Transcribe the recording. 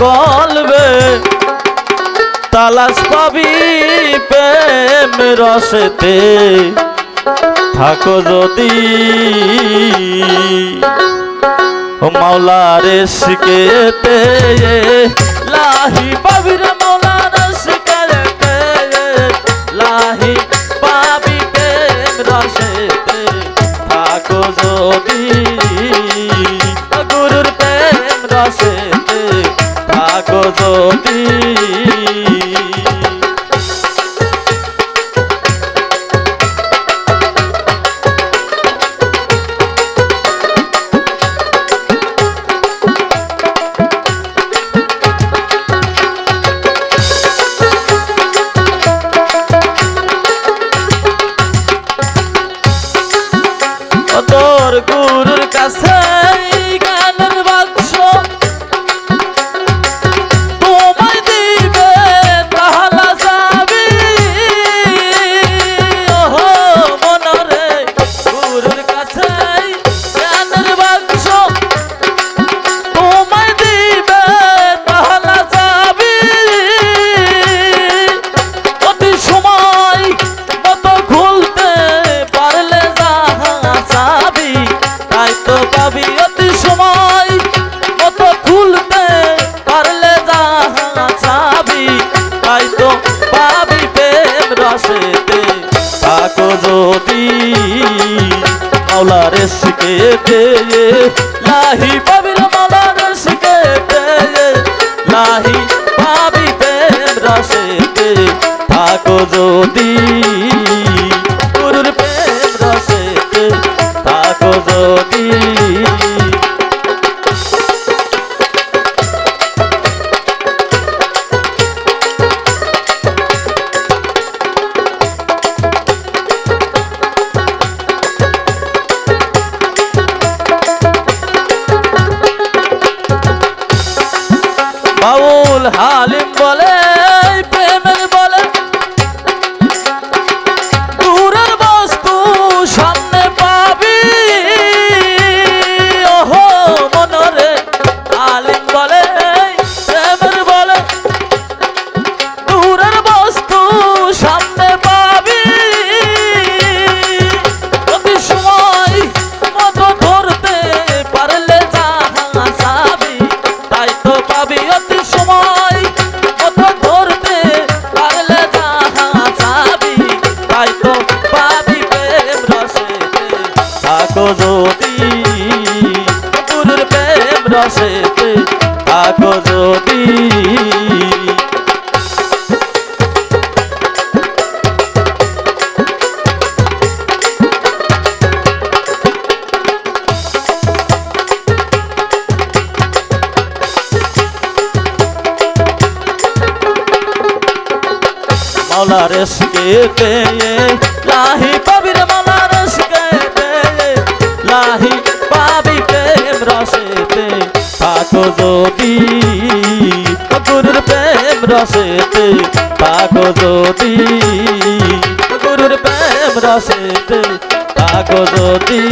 কলবে, তালাশ পাবি প্রেম রসেতে। থাকো যদি ও মাওলার শিকেতে লাহি পাবি রে মাওলার শিকেতে লাহি পাবি প্রেম রসেতে। থাকো যদি ও তোর গুরুর কাছে যদি মাওলার শিখেতে লাহি পাবি রে মাওলার শিখেতে লাহি পাবি প্রেম রসেতে থাকো যদি বাউল হালিম বলে অতি সময় কত ধরতে পারলে যাহা চাবি তাই তো পাবি প্রেম রসেতে। থাকো যদি দূরের প্রেম রসে থাকো যদি মাওলা রসকেতে লাহি পাবির মাওলা রসকেতে লাহি পাবি প্রেম রসেতে। থাকো যদি গুরুর প্রেম রসেতে, থাকো যদি গুরুর প্রেম রসেতে, থাকো যদি